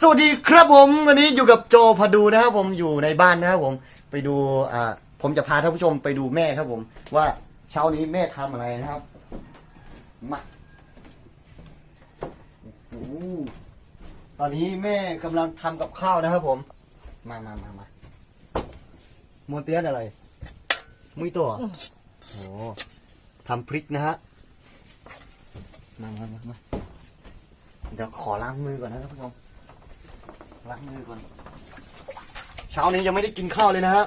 สวัสดีครับผม วันนี้อยู่กับโจพาดูนะครับผมอยู่ในบ้านนะครับผมไปดูอ่าผมจะพาท่านผู้ชมไปดูแม่ครับผม ว่าเช้านี้แม่ทำอะไรนะครับมาโอ้โหตอนนี้แม่กำลังทำกับข้าวนะครับผม มามามามาโมเตียนอะไรมุ้ยตัวโอ้ทำพริกนะฮะมามามามา เดี๋ยวขอล้างมือก่อนนะท่านผู้ชมล้างมือก่อน เช้านี้ยังไม่ได้กินข้าวเลยนะฮะ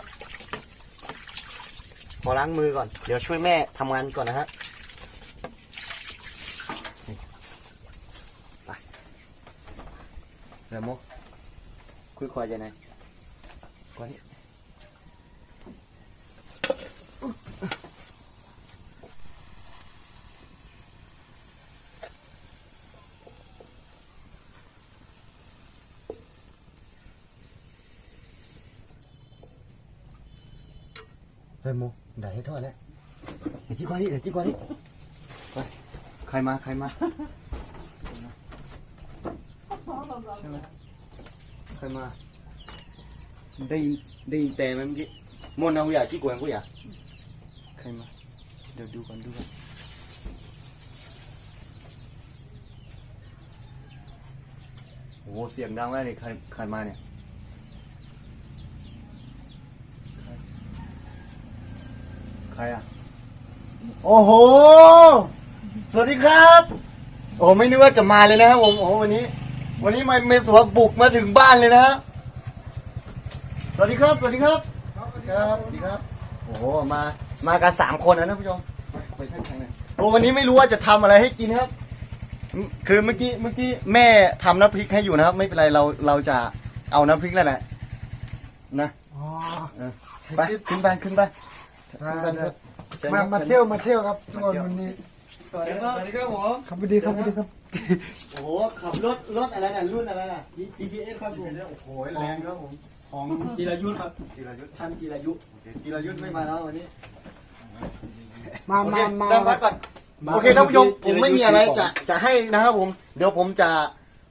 ขอล้างมือก่อน เดี๋ยวช่วยแม่ทำงานก่อนนะฮะไปเดี๋ยวโมคุยควายยังไงกว่านี้ ฮ้ยโมได้ให้ทอดแล้วเดี๋ยวจี้กว่านี้เดี๋ยวจี้กว่านี้ไปใครมาใครมาใช่ไหมใครมาได้ยินได้ยินแต่ไหมเมื่อกี้โมนาหุยาจี้กวนกูอยาใครมาเดี๋ยวดูก่อนดูก่อนโอ้เสียงดังมากเลยใครใครมาเนี่ย ใครอะ โอ้โห สวัสดีครับ โอ้ไม่นึกว่าจะมาเลยนะครับผมโอ้วันนี้ วันนี้มาเมสวบุกมาถึงบ้านเลยนะฮะสวัสดีครับ สวัสดีครับ ครับสวัสดีครับ โอ้โห มา มากันสามคนนะท่านผู้ชมไปไปข้างๆหน่อยโอ้วันนี้ไม่รู้ว่าจะทำอะไรให้กินครับ คือเมื่อกี้ เมื่อกี้แม่ทำน้ำพริกให้อยู่นะครับ ไม่เป็นไร เรา เราจะเอาน้ำพริกนั่นแหละ นะอ๋อเออไปขึ้นไปขึ้นไป ขึ้นไปเถอะเชิญคมารับมาเที่ยวมาเที่ยวครับทุกคนวันนี้สวัสดีครับสวัสดีครับผมครับสวัสดีครับสวัสดีครับ โอ้โหขับรถรถอะไรน่ะรุ่นอะไรน่ะ GPS ครับผมโอ้โหแรงครับผมของจิรายุทธครับจิรายุทธ์ท่านจิรายุโอเคจิรายุทธ์ไม่มาแล้ววันนี้ มาโอเคมามานั่งพักก่อนโอเคท่านผู้ชมผมไม่มีอะไรจะจะให้นะครับผม เดี๋ยวผมจะ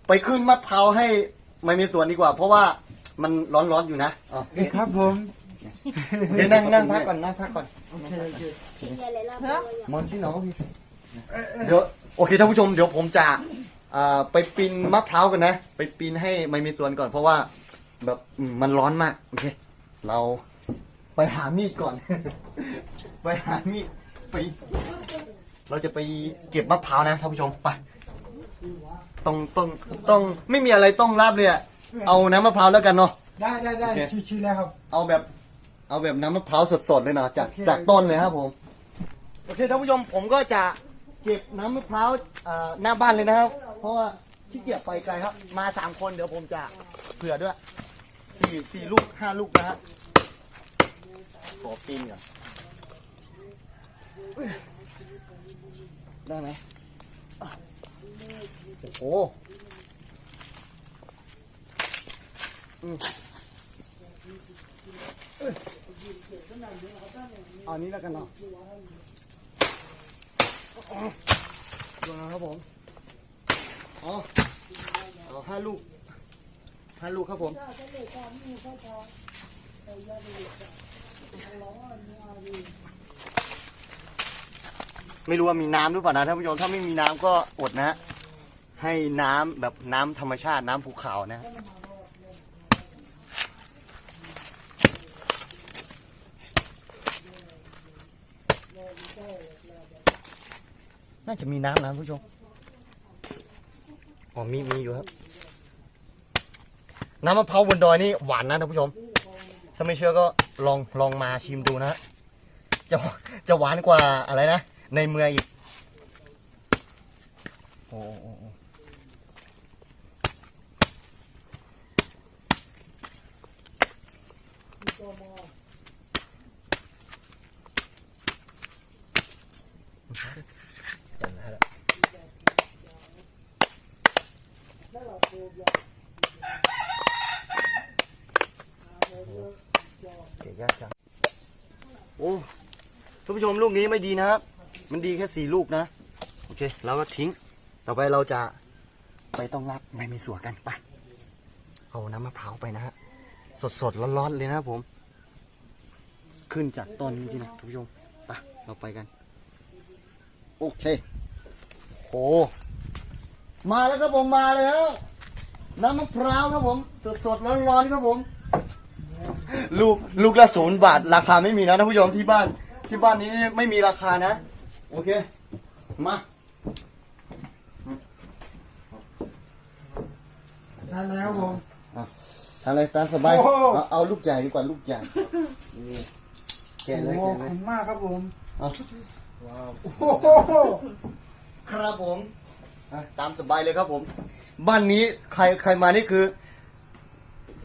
ไปขึ้นมะพร้าวให้ไม่มีสวนดีกว่า เพราะว่ามันร้อนๆอยู่นะอ๋อเอ้ยครับผม เดี๋ยวนั่งนั่งพักก่อนนั่งพักก่อนโอเคโอเคมอนชื่อน้องพี่เดี๋ยวโอเคท่านผู้ชมเดี๋ยวผมจะอ่าไปปีนมะพร้าวกันนะ ไปปีนให้ไม่มีส่วนก่อน เพราะว่าแบบอืมมันร้อนมากโอเค เราไปหามีดก่อน ไปหามีดไป เราจะไปเก็บมะพร้าวนะท่านผู้ชมไปต้องต้องต้องไม่มีอะไรต้องรับเลยอะเอาน้ำมะพร้าวแล้วกันเนาะ ได้ได้ได้โอเค ชิวๆแล้วครับ เอาแบบ เอาแบบน้ำมะพร้าวสดๆเลยเนาะจากโอเคจากต้นเลยครับผมโอเคท่านผู้ชมผมก็จะเก็บน้ำมะพร้าวเอ่อหน้าบ้านเลยนะครับ เพราะว่าที่เกียจไปไกลครับ มาสามคนเดี๋ยวผมจะเผื่อด้วยสี่สี่ลูกห้าลูกนะฮะขอปีนก่อนเอ้ยได้ไหมอะโอ้โหอืมเอันนี้แล้วกันเนาะดูนะครับผม อ๋อห้าลูกห้าลูกครับผมไม่รู้ว่ามีน้ำหรือเปล่านะท่านผู้ชมถ้าไม่มีน้ำก็อดนะ ให้น้ำแบบน้ำธรรมชาติน้ำภูเขานะ น่าจะมีน้ำนะผู้ชมอ๋อมีมีอยู่ครับ น้ำมะพร้าวบนดอยนี่หวานนะท่านผู้ชม ถ้าไม่เชื่อก็ลองลองมาชิมดูนะฮะจะจะหวานกว่าอะไรนะ ในเมืองอีกโอ้ โอ้โอ้เยากจัง โอ้ท่านผู้ชมลูกนี้ไม่ดีนะครับ มันดีแค่สี่ลูกนะ โอเคแล้วก็ทิ้ง ต่อไปเราจะไปต้องรักไม่มีสัวกันไป เอาน้ำมะพร้าวไปนะฮะ สดสดร้อนๆเลยนะผม ขึ้นจากต้นจริงๆนะทุกผู้ชม ไป เราไปกัน โอเค โอ้มาแล้วครับผมมาแล้ว น้ำมะพร้าวครับผม สดสดๆร้อนๆครับผม ลูกลูกละศูนย์บาท ราคาไม่มีนะท่านผู้ชมที่บ้าน ที่บ้านนี้ไม่มีราคานะ โอเค มา ได้แล้วผมทำอะไรตามสบาย โอ้โห เอาเอาลูกใหญ่ดีกว่าลูกใหญ่นี่แกะเลยโอ้แกะขเลอยบคุณมากครับผมเอาโอ้โหครับผมอะตามสบายเลยครับผม บ้านนี้ใครใครมานี่คือ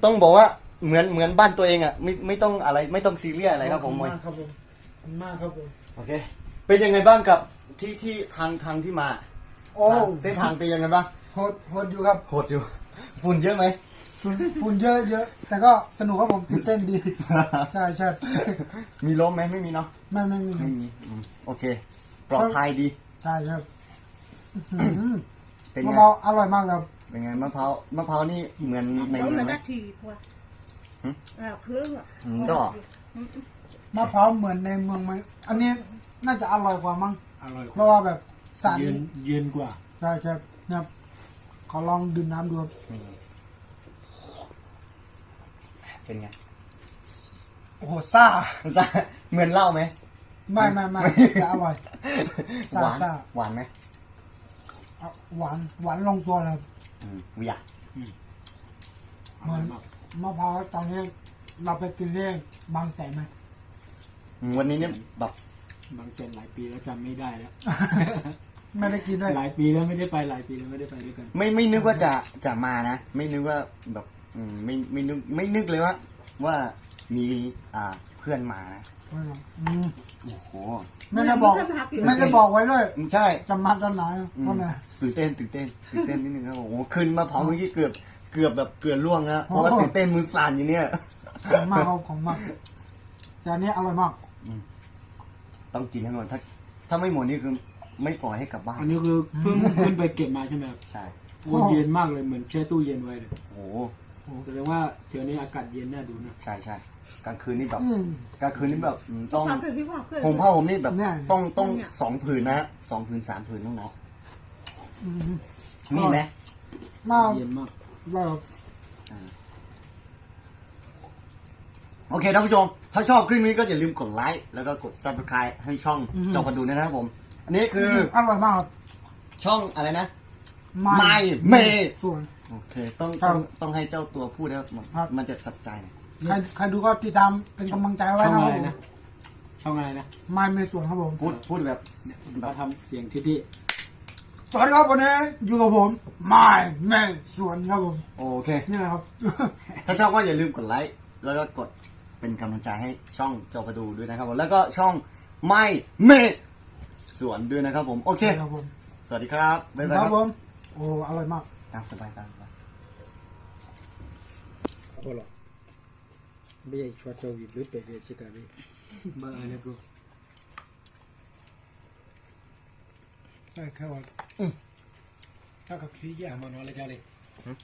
ต้องบอกว่าเหมือนเหมือนบ้านตัวเองอะไม่ไม่ต้องอะไรไม่ต้องซีเรียสอะไรครับผมมวยขอบคุณมากครับผมขอบคุณมากครับผม โอเค เป็นยังไงบ้างกับที่ที่ทางทางที่มาโอ้เส้นทางเป็นยังไงบ้างโหดโหดอยู่ครับโหดอยู่ ฝุ่นเยอะไหมฝุ่นฝุ่นเยอะเยอะ แต่ก็สนุกครับผมตื่นเต้นดี ใช่ใช่มีล้มไหมไม่มีเนาะไม่ไม่ไม่ไม่มีอืมโอเค ปลอดภัยดี ใช่ครับอื้อหือ เป็นมะไงพร้าวอร่อยมากครับเป็นไงมะพร้าวมะพร้าวนี่เหมือนใน Giống เมือ là งไหม đắt thì quá. Hử? À, khướng ạ. Ừ, đó à? มะพร้าวเหมือนในเมืองไหมอันนี้น่าจะอร่อยกว่ามั้งอร่อยเพราะว่าแบบสารเย็นเย็นกว่า ใช่ใช่เนี่ยขอลองดื่มน้ำดูครับเป็นไงโอ้โหซ่าเหมือนเหล้าไหม ไม่ไม่ไม่จะอร่อย ซ่าหวานซ่า หวานไหมเอา หวานหวานลงตัวเลยอืมวิยะอร่อยมากมะพร้าวตอนนี้เราไปกินเรื่องบางแสนไหมอืมวันนี้เนี่ยแบบบางเจนหลายปีแล้วจำไม่ได้แล้ว ไม่ได้กินด้วยหลายปีแล้วไม่ได้ไปหลายปีแล้วไม่ได้ไปด้วยกัน ไม่ไม่นึกว่าจะจะมานะ ไม่นึกว่าแบบอืมไม่ไม่นึกไม่นึกเลยว่าว่ามีอ่าเพื่อนมานะ อืมโอ้โหไม่ได้บอก ไม่ได้บอกไว้ด้วยใช่ จะมาตอนไหนอืมเพราะไง ตื่นเต้นตื่นเต้นตื่นเต้นนิดนึงครับผมโอ้โหขึ้นมาเผาเมื่อกี้เกือบเกือบแบบเกือบล่วงนะเพราะว่าโอ้โห ตื่นเต้นมือสั่นอยู่เนี่ย ของมากครับของมากแต่อันนี้อร่อยมาก ต้องกินให้หมดถ้าถ้าไม่หมดนี่คือไม่ปล่อยให้กลับบ้านอันนี้คือเพิ่งขึ้นไปเก็บมาใช่ไหมครับใช่โอ้เย็นมากเลยเหมือนแช่ตู้เย็นไว้เลย โอ้โห แสดงว่าเดี๋ยวนี้อากาศเย็นน่าดูนะ ใช่ใช่กลางคืนนี่แบบอืมกลางคืนนี่แบบอืมต้อง Khoan thử cái khoa khởi. ห่มผ้าห่มนี่แบบเนี่ยต้องต้องเนี่ย สองผืนนะฮะสองผืนสามผืนน้องอืมๆมีไหมมากเย็นมากอร่อยครับโอเคท่านผู้ชม ถ้าชอบคลิปนี้ก็อย่าลืมกดไลค์แล้วก็กด subscribe ให้ช่องจอกันดูนะครับผม อันนี้คืออร่อยมากครับช่องอะไรนะ ไม่เม ส่วน โอเค ต้องครัต้บองต้องให้เจ้าตัวพูดนะครับมันครับ มันจะสับใจหน่อยใครใครดูก็ติดตามเป็นกำลังใจไว้ช่องนะคอะรับไรนะช่องอะไรนะไม่ไม่ส่วนครับผมพูดพูดแบบแบมาบทำเสียงที่ที่สวัสดีครับวันนี้อยู่กับผมไม่ไม่ส่วนครับผมโอเค นี่แหละครับ ถ้าชอบก็อย่าลืมกดไลค์แล้วก็กดเป็นกำลังใจให้ช่องจอประดูด้วยนะครับผมแล้วก็ช่องไม่เมสวนด้วยนะครับผม โอเค ครับผมสวัสดีครับ บ๊ายบายคครัรับบผมโอ้อร่อยมาก ตามสบายตาม ဟုတ်လားဘယ်ချွတ်ချောကြီးလွတ်တယ်ရှိကြပြီမအားလည်းကိုအဲခဲဝါအင်းတက်ကခရီးရမှာနော်လေကြလေဟမ်